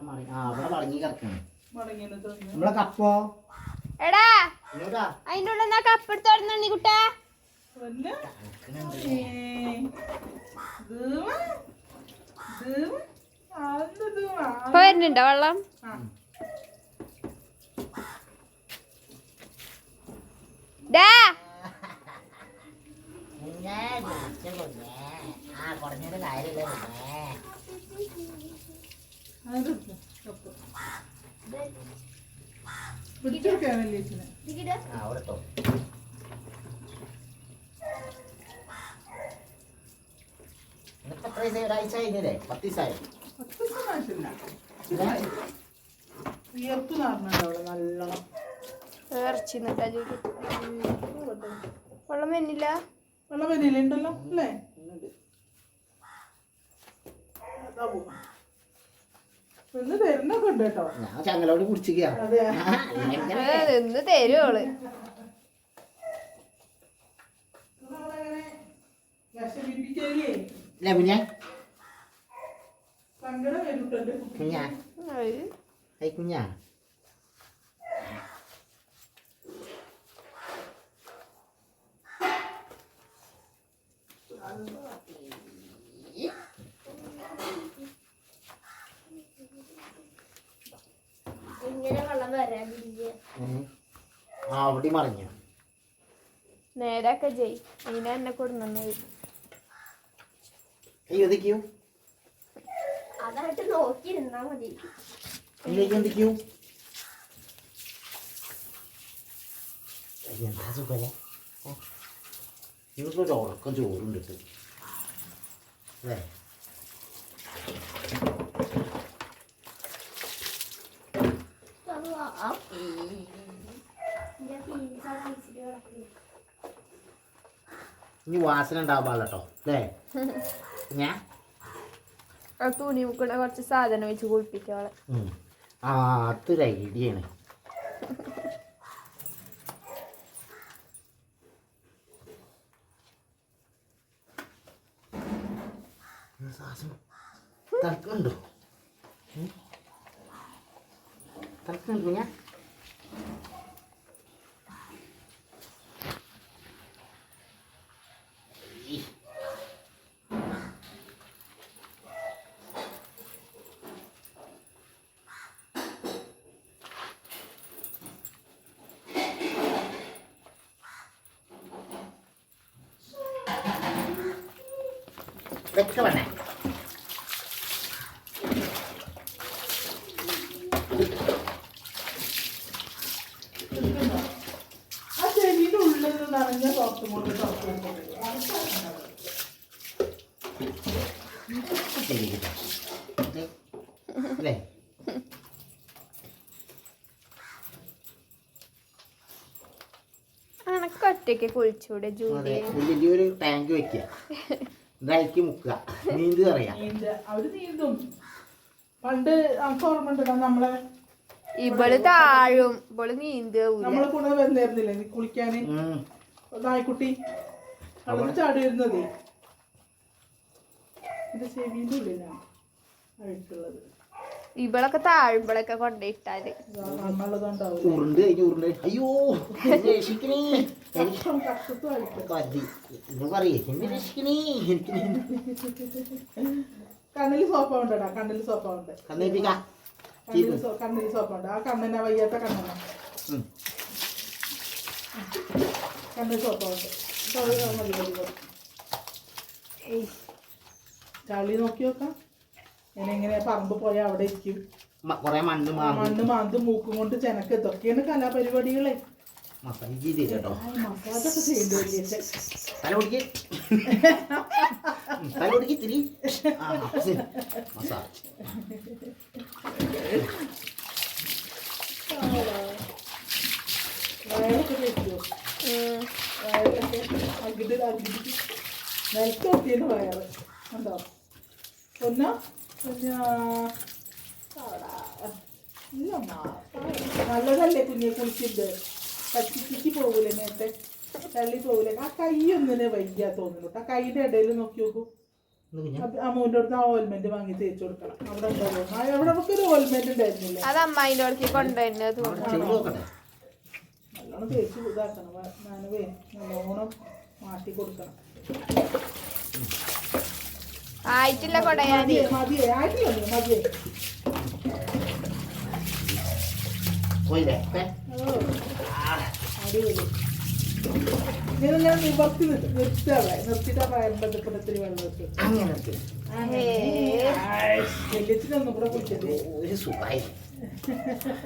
മടങ്ങി ആ അവിടെ മടങ്ങി കിടക്കണം. നമ്മളെ കപ്പോ? എടാ ഇങ്ങോട്ടാ. അതിന്റെ ഉള്ളിൽ നിന്നാ എടുത്ത് കുട്ടാ ഇപ്പൊ വരുന്നുണ്ടോ വെള്ളം? ഡാ. ആ കുറഞ്ഞൊരു കാര്യമില്ല കുഞ്ഞേ. അത് കപ്പ് പിടിച്ചെടുക്കാനല്ലേ ചേച്ചിനെ ആ, അവിടെ ഇട്ടോ. നിനക്ക് എത്ര ദിവസായി? ഒരാഴ്ച കഴിഞ്ഞില്ലേ പത്ത് ദിവസമായി വിയർപ്പ് നടന്നുണ്ട് അവിടെ നല്ലോണം ഇറച്ചി നിട്ടാ ജോലി വെള്ളം വരുന്നില്ല ഉണ്ടല്ലോ അല്ലേ അതാ പോവാ ഒന്ന് തരുന്നൊക്കെ ഉണ്ട് കേട്ടോ. ഞാൻ ചങ്ങലോട് കുടിച്ചിരിക്കുക നിന്ന് തരുവോൾ അല്ലേ കുഞ്ഞേ? വരും കുഞ്ഞാ? കുഞ്ഞാ ആ അവിടെ മറിഞ്ഞു. നേരൊക്കെ ജയ്. അതിനെ എന്നെ കൊടുന്നത് അയ്യോ എന്തൊക്കെയോ? അതായിട്ട് നോക്കിയിരുന്നാ മതി. എന്തൊക്കെയോ എന്തൊക്കെയോ? അയ്യോ, എന്താ സുഖല്ലേ? നിങ്ങൾക്ക് ഒരു ഉറക്കം ചോറുണ്ട് അല്ലേ? ഇനി വാസന ഉണ്ടാവാൻ പാടില്ലട്ടോ അല്ലേ? ഞാൻ ആ തുണി മുക്കണ കുറച്ച് സാധനം വെച്ച് കുളിപ്പിക്കോളെ. ആ അതൊരു ഐഡിയാണ്. തണുക്കുന്നുണ്ടോ തണുക്കുന്നുണ്ടോ ഞാൻ വെക്ക വേണേ ആ ചെടിയുടെ ഉള്ളിൽ നിറഞ്ഞ സോഫ്റ്റ് ദേ, അല്ലേ അനക്ക് ഒറ്റയ്ക്ക് കുളിച്ചൂടെ ജൂലി വലിയൊരു ടാങ്ക് വെക്കുക ഇതായിക്ക് മുക്കുക. നീന്ത് അറിയാം നീന്ത. അവർ നീന്തും. പണ്ട് നമുക്ക് ഓർമ്മ ഉണ്ടോ നമ്മളെ ഇവൾ താഴും. ഇവൾ നീന്തൂല നമ്മളെ കൂടെ വന്നിരുന്നില്ലേ നീ കുളിക്കാന്? നായ്ക്കുട്ടി അവിടെ ചാടി വരുന്നത് എന്റെ ചെവിന്റെ ഉള്ളിലാണ് അഴുക്കുള്ളത് ഇവളൊക്കെ താഴുമ്പോഴൊക്കെ കൊണ്ടിട്ടാൽ ഉരുണ്ട് കഴിഞ്ഞ് ഉരുണ്ട്. അയ്യോ രക്ഷിക്കണേ. പറയേ കണ്ണിൽ സോപ്പ ഉണ്ടടാ കണ്ണിൽ സോപ്പ ഉണ്ട്. കണ്ണിൽ സോപ്പ ഉണ്ട്. ആ കണ്ണന വയ്യാത്ത കണ്ണന sorry, ആ, മതി, മതി, മതി. കളി നോക്കി നോക്കാം. ഞാനെങ്ങനെ പറമ്പ് പോയാൽ അവിടെ ഇരിക്കും. കൊറേ മണ്ണ് മണ്ണ് മാന്ത് മൂക്കും കൊണ്ട് ചെനക്ക് ഇതൊക്കെയാണ് കലാപരിപാടികളെ. മസാജ് ചെയ്ത് കേട്ടോ മസാജൊക്കെ ചെയ്യേണ്ടി വലിയ തല പിടിക്ക്. തല പിടിക്ക് തിരി. മസാജ് വയറൊക്കെ തേക്കുമോ വയറിലൊക്കെ അകിട് അകിട് നിലത്ത് ഒത്തിയാണ് വയറ് ഉണ്ടോ പൊന്ന പൊന്ന നല്ലതല്ലേ കുഞ്ഞെ കുളിച്ചിട്ട് പച്ചിക്ക് പോകൂലേ നേരത്തെ തള്ളി പോകൂലേ ആ കൈ ഒന്നിനെ വയ്യ തോന്നുന്നു. ആ കൈയുടെ ഇടയിൽ നോക്കി നോക്കൂ അമ്മൂന്റെ അടുത്ത് ആ ഓയിൽമെന്റ് വാങ്ങി തേച്ചു കൊടുക്കണം അവിടെ ഉണ്ടാവും ആ, അവിടെ നമുക്കൊരു ഓയിൽമെന്റ് ഉണ്ടായിരുന്നില്ല അത് അമ്മായിന്റെ അടുത്ത് കൊണ്ടുവരുന്നത് നല്ലോണം തേച്ച് ഇതാക്കണം. നനവേ നല്ലോണം മാറ്റി കൊടുക്കണം. ആയിട്ടില്ല കൊടയാന്. മതിയേ ആയിട്ടില്ല മതിയേ. ഞാൻ നിവർത്തി നിർത്താവേ നിർത്തിയിട്ട് പയറിന്റെ ഇത്തിരി വെള്ളം വെച്ചു അങ്ങനെ എടുത്ത്. വലിയച്ഛനൊന്നും കൂടെ കുടിച്ചത്? ഒരു സുഖമായി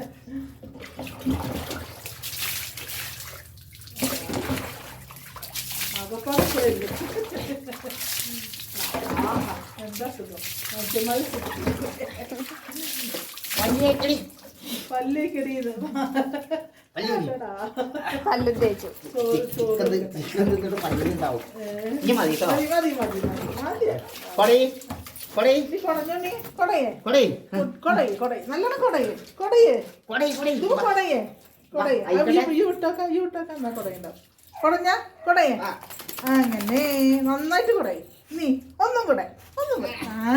ആകപ്പാടെ ഇപ്പോഴില്ല. ആഹാ, എന്താ സുഖം മനുഷ്യന്മാര് വലിയേക്കടി പല്ലേക്കടിയത് വലിയ പല്ലും തേച്ചു ചോറ് ചോറ് ചിക്കൻ ചിക്കൻ തിന്നിട്ട് പല്ലുണ്ടാവും ഏ. ഇനി മതി കേട്ടോ മതി മതി മതി മതി മതി കൊടേ കൊടേ നീ കൊടഞ്ഞോണി കൊടയേ കൊടേ കൊടയേ കൊടയേ കൊടയേ കൊടേ കൊടേ. അങ്ങനെ നന്നായിട്ട് കൊടയേ നീ ഒന്നും കൂടെ ഒന്നും കൂടെ ആ